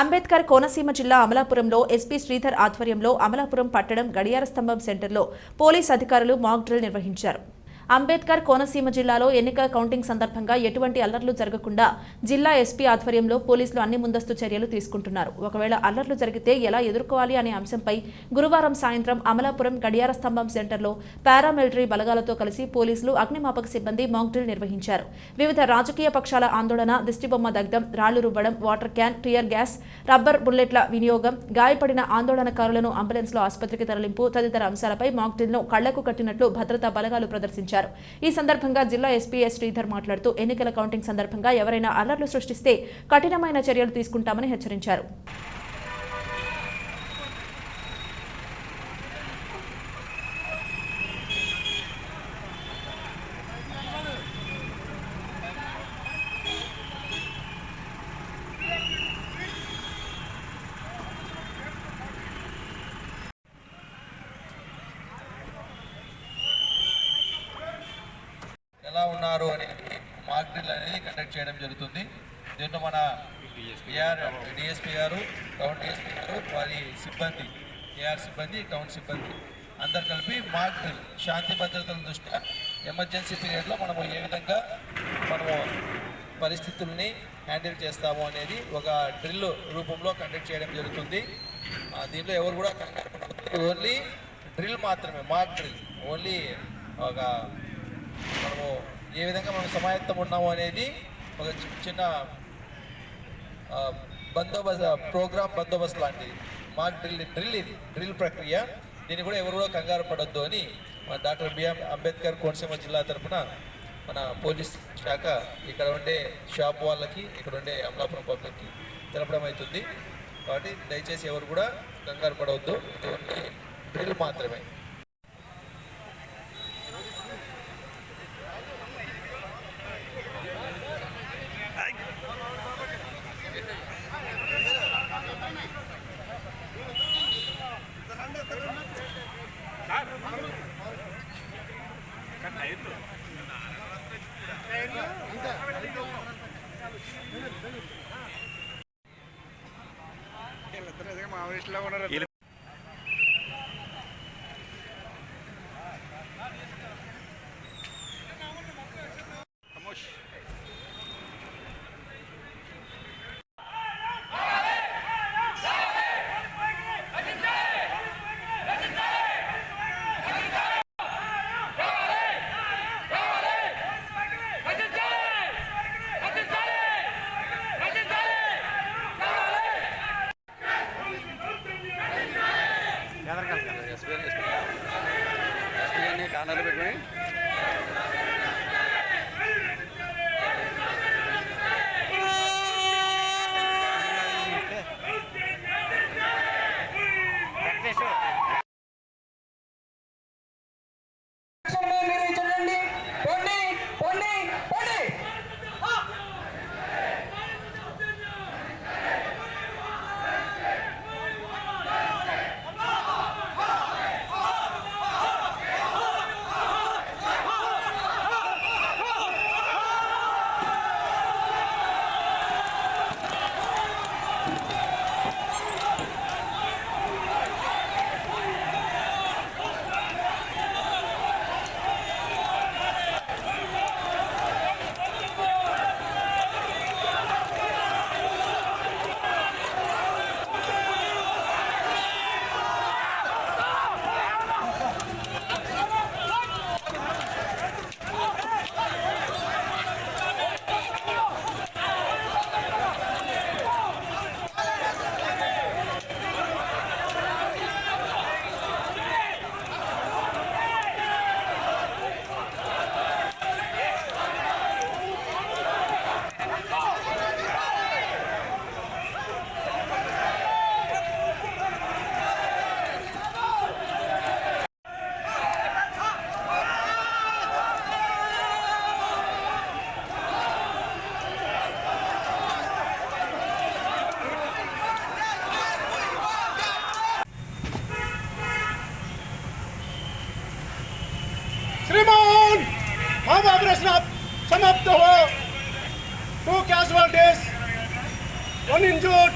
అంబేద్కర్ కోనసీమ జిల్లా అమలాపురంలో ఎస్పీ శ్రీధర్ ఆధ్వర్యంలో అమలాపురం పట్టణం గడియార స్తంభం సెంటర్లో పోలీస్ అధికారులు మాక్ డ్రిల్ నిర్వహించారు. అంబేద్కర్ కోనసీమ జిల్లాలో ఎన్నికల కౌంటింగ్ సందర్భంగా ఎటువంటి అల్లర్లు జరగకుండా జిల్లా ఎస్పీ ఆధ్వర్యంలో పోలీసులు అన్ని ముందస్తు చర్యలు తీసుకుంటున్నారు. ఒకవేళ అల్లర్లు జరిగితే ఎలా ఎదుర్కోవాలి అనే అంశంపై గురువారం సాయంత్రం అమలాపురం గడియార స్తంభం సెంటర్లో పారామిలిటరీ బలగాలతో కలిసి పోలీసులు అగ్నిమాపక సిబ్బంది మాక్డ్రిల్ నిర్వహించారు. వివిధ రాజకీయ పక్షాల ఆందోళన దిష్టిబొమ్మ దగ్ధం రాళ్ళు రువ్వడం water cannon tear gas rubber బుల్లెట్ల వినియోగం గాయపడిన ఆందోళనకారులను అంబులెన్స్లో ఆసుపత్రికి తరలింపు తదితర అంశాలపై మాక్డ్రిల్ను కళ్ళకు కట్టినట్లు భద్రతా బలగాలు ప్రదర్శించారు ఈ సందర్భంగా జిల్లా ఎస్పీ ఎస్ శ్రీధర్ మాట్లాడుతూ ఎన్నికల కౌంటింగ్ సందర్భంగా ఎవరైనా అల్లర్లు సృష్టిస్తే కఠినమైన చర్యలు తీసుకుంటామని హెచ్చరించారు ఎలా ఉన్నారు అనేది మాక్ డ్రిల్ అనేది కండక్ట్ చేయడం జరుగుతుంది. దీంట్లో మన ఏఆర్ డిఎస్పీ గారు టౌన్ డిఎస్పీ గారు వారి సిబ్బంది ఏఆర్ సిబ్బంది టౌన్ సిబ్బంది అందరు కలిపి మాక్ డ్రిల్ శాంతి భద్రతల దృష్ట్యా ఎమర్జెన్సీ పీరియడ్లో మనము ఏ విధంగా మనము పరిస్థితుల్ని హ్యాండిల్ చేస్తాము అనేది ఒక డ్రిల్ రూపంలో కండక్ట్ చేయడం జరుగుతుంది. దీంట్లో ఎవరు కూడా కంగారు ఓన్లీ డ్రిల్ మాత్రమే మాక్ డ్రిల్. ఓన్లీ ఒక ఏ విధంగా మనం సమాయత్తం ఉన్నాము అనేది ఒక చిన్న బందోబస్త్ బందోబస్తు ప్రోగ్రామ్ బందోబస్తు లాంటిది మాకు డ్రిల్ డ్రిల్ ఇది డ్రిల్ ప్రక్రియ. దీన్ని కూడా ఎవరు కూడా కంగారు పడొద్దు అని మన డాక్టర్ బిఆర్ అంబేద్కర్ కోనసీమ జిల్లా తరపున మన పోలీస్ శాఖ ఇక్కడ ఉండే షాప్ వాళ్ళకి ఇక్కడ ఉండే అమలాపురం పబ్లిక్కి తెలపడం అవుతుంది. కాబట్టి దయచేసి ఎవరు కూడా కంగారు పడవద్దు ఇది డ్రిల్ మాత్రమే. వీళ్ళిద్దరు మావోయిస్టులో ఉన్నారు. కానాలు పెట్టుకుని समाप्त हो two casualties one injured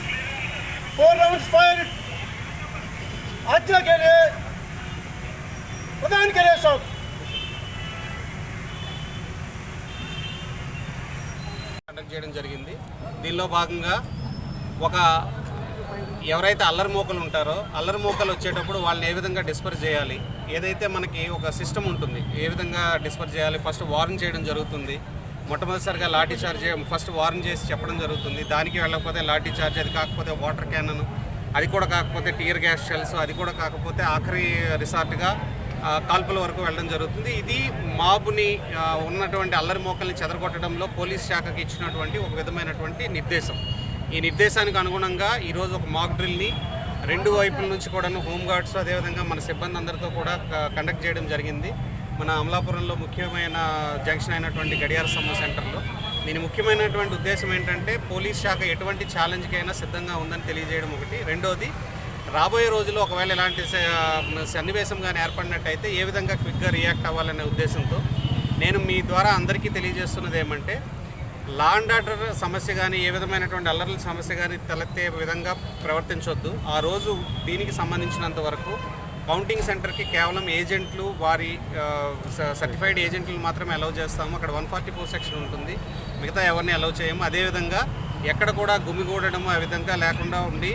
four round fire आज्ञा के लिए प्रदान करें सब కండక్ట్ చేయడం జరిగింది దీనిలో భాగంగా ఒక ఎవరైతే అల్లరి మూకలు ఉంటారో అల్లరి మూకలు వచ్చేటప్పుడు వాళ్ళని ఏ విధంగా డిస్పర్ చేయాలి ఏదైతే మనకి ఒక సిస్టమ్ ఉంటుంది ఏ విధంగా డిస్పర్ చేయాలి ఫస్ట్ వార్న్ చేయడం జరుగుతుంది మొట్టమొదటిసారిగా లాఠీ చార్జ్ ఫస్ట్ వార్న్ చేసి చెప్పడం జరుగుతుంది. దానికి వెళ్ళకపోతే లాఠీ చార్జ్ అది కాకపోతే వాటర్ క్యానన్ అది కూడా కాకపోతే టీయర్ గ్యాస్ షెల్స్ అది కూడా కాకపోతే ఆఖరి రిసార్ట్గా కాల్పుల వరకు వెళ్ళడం జరుగుతుంది. ఇది మాబుని ఉన్నటువంటి అల్లరి మోకల్ని చెదరగొట్టడంలో పోలీస్ శాఖకి ఇచ్చినటువంటి ఒక విధమైనటువంటి నిర్దేశం. ఈ నిర్దేశానికి అనుగుణంగా ఈరోజు ఒక మాక్ డ్రిల్ని రెండు వైపుల నుంచి కూడాను హోంగార్డ్స్ అదేవిధంగా మన సిబ్బంది అందరితో కూడా కండక్ట్ చేయడం జరిగింది. మన అమలాపురంలో ముఖ్యమైన జంక్షన్ అయినటువంటి గడియార సమ్మ సెంటర్లో. దీని ముఖ్యమైనటువంటి ఉద్దేశం ఏంటంటే పోలీస్ శాఖ ఎటువంటి ఛాలెంజ్కైనా సిద్ధంగా ఉందని తెలియజేయడం ఒకటి. రెండోది రాబోయే రోజుల్లో ఒకవేళ ఇలాంటి సన్నివేశం కానీ ఏర్పడినట్టయితే ఏ విధంగా క్విక్గా రియాక్ట్ అవ్వాలనే ఉద్దేశంతో నేను మీ ద్వారా అందరికీ తెలియజేస్తున్నది ఏమంటే లా అండ్ ఆర్డర్ సమస్య కానీ ఏ విధమైనటువంటి అల్లర్ల సమస్య కానీ తలెత్తే విధంగా ప్రవర్తించవద్దు ఆ రోజు దీనికి సంబంధించినంత వరకు కౌంటింగ్ సెంటర్కి కేవలం ఏజెంట్లు వారి సర్టిఫైడ్ ఏజెంట్లు మాత్రమే అలౌ చేస్తాము. అక్కడ వన్ ఫార్టీ ఫోర్ సెక్షన్ ఉంటుంది. మిగతా ఎవరిని అలౌ చేయము. అదేవిధంగా ఎక్కడ కూడా గుమిగూడడము ఆ విధంగా లేకుండా ఉండి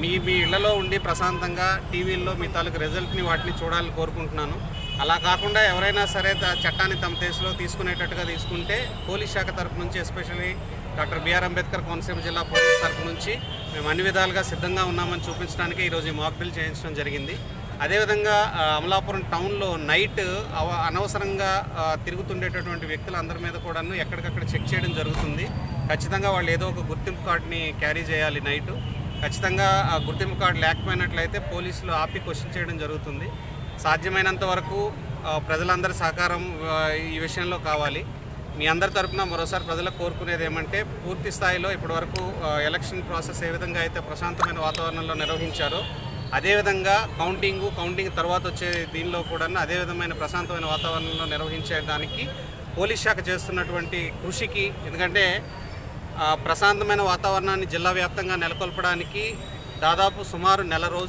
మీ మీ ఇళ్ళలో ఉండి ప్రశాంతంగా టీవీల్లో మీ తాలూకు రిజల్ట్ని వాటిని చూడాలని కోరుకుంటున్నాను. అలా కాకుండా ఎవరైనా సరే చట్టాన్ని తమ దేశంలో తీసుకునేటట్టుగా తీసుకుంటే పోలీస్ శాఖ తరపు నుంచి especially doctor BR Ambedkar Konaseema జిల్లా పోలీస్ తరపు నుంచి మేము అన్ని విధాలుగా సిద్ధంగా ఉన్నామని చూపించడానికి ఈరోజు ఈ మాక్ డ్రిల్ చేయించడం జరిగింది. అదేవిధంగా అమలాపురం టౌన్లో నైట్ అవ- అనవసరంగా తిరుగుతుండేటటువంటి తిరుగుతుండేటటువంటి వ్యక్తులందరి మీద కూడాను ఎక్కడికక్కడ చెక్ చేయడం జరుగుతుంది. ఖచ్చితంగా వాళ్ళు ఏదో ఒక గుర్తింపు కార్డుని క్యారీ చేయాలి నైట్. ఖచ్చితంగా ఆ గుర్తింపు కార్డు లేకపోయినట్లయితే పోలీసులు ఆపి క్వశ్చన్ చేయడం జరుగుతుంది. సాధ్యమైనంత వరకు ప్రజలందరి సహకారం ఈ విషయంలో కావాలి. మీ అందరి తరపున మరోసారి ప్రజలకు కోరుకునేది ఏమంటే పూర్తి స్థాయిలో ఇప్పటివరకు ఎలక్షన్ ప్రాసెస్ ఏ విధంగా అయితే ప్రశాంతమైన వాతావరణంలో నిర్వహించారో అదేవిధంగా కౌంటింగ్ కౌంటింగ్ తర్వాత వచ్చే దీనిలో కూడా అదే విధమైన ప్రశాంతమైన వాతావరణంలో నిర్వహించేదానికి పోలీస్ శాఖ చేస్తున్నటువంటి కృషికి ఎందుకంటే ప్రశాంతమైన వాతావరణాన్ని జిల్లా వ్యాప్తంగా నెలకొల్పడానికి దాదాపు సుమారు నెల రోజులు